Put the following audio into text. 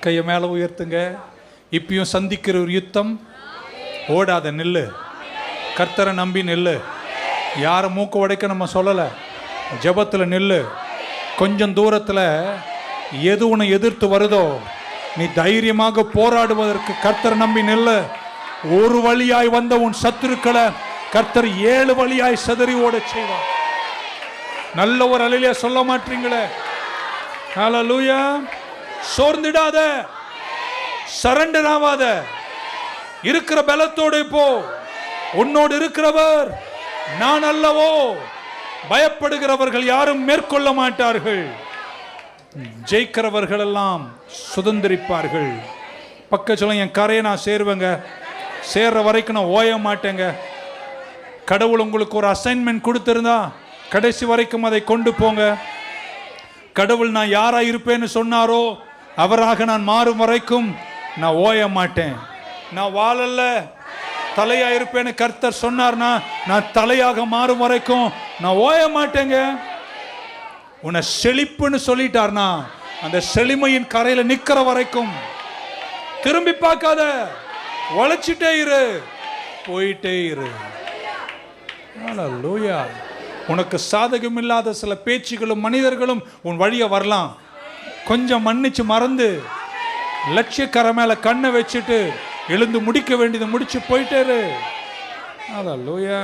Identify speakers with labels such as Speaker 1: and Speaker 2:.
Speaker 1: கையை மேலே உயர்த்துங்க. இப்பயும் சந்திக்கிற ஒரு யுத்தம். ஓடாத நெல்லு. கர்த்தரை நம்பி நெல்லு. யாரை மூக்க உடைக்க நம்ம சொல்லலை. ஜபத்தில் நெல்லு. கொஞ்சம் தூரத்தில் எது உன்னை எதிர்த்து வருதோ நீ தைரியமாக போராடுவதற்கு கர்த்தரை நம்பி நில்லு. ஒரு வழியாய் வந்த உன் சத்துருக்களை கர்த்தர் ஏழு வழியாய் சதறி ஓட செய்வார். நல்ல ஒரு அலையிலே சொல்ல மாட்டீங்களே. ஹalleluya சோர்ந்திடாத. சரண்டர் ஆவாத இருக்கிற பலத்தோடு போ. உன்னோடு இருக்கிறவர் நான் அல்லவோ. பயப்படுகிறவர்கள் யாரும் மேற்கொள்ள மாட்டார்கள். ஜெயிக்கிறவர்கள் எல்லாம் சுதந்திரிப்பார்கள். பக்க சொல்ல என் கரையை நான் சேருவேங்க. சேர்ற வரைக்கும் நான் ஓய மாட்டேங்க. கடவுள் உங்களுக்கு ஒரு அசைன்மெண்ட் கொடுத்துருந்தா கடைசி வரைக்கும் அதை கொண்டு போங்க. கடவுள் நான் யாரா இருப்பேன்னு சொன்னாரோ அவராக நான் மாறும் வரைக்கும் நான் ஓய மாட்டேன். நான் வாழல்ல. தலையா இருப்பேன்னு கர்த்தர் சொன்னார்னா நான் தலையாக மாறும் வரைக்கும் நான் ஓய மாட்டேங்க. உன்னை செழிப்புன்னு சொல்லிட்டார்னா அந்த செழிமையின் கரையில நிக்கிற வரைக்கும். திரும்பி பார்க்காத. உழைச்சிட்டே இரு. போயிட்டே இரு. லூயா உனக்கு சாதகம் இல்லாத சில பேச்சுகளும் மனிதர்களும் உன் வழிய வரலாம். கொஞ்சம் மன்னிச்சு மறந்து லட்சியக்கரை மேல கண்ணை வச்சுட்டு எழுந்து முடிக்க வேண்டியதை முடிச்சு போயிட்டாரு. அதான் லோயா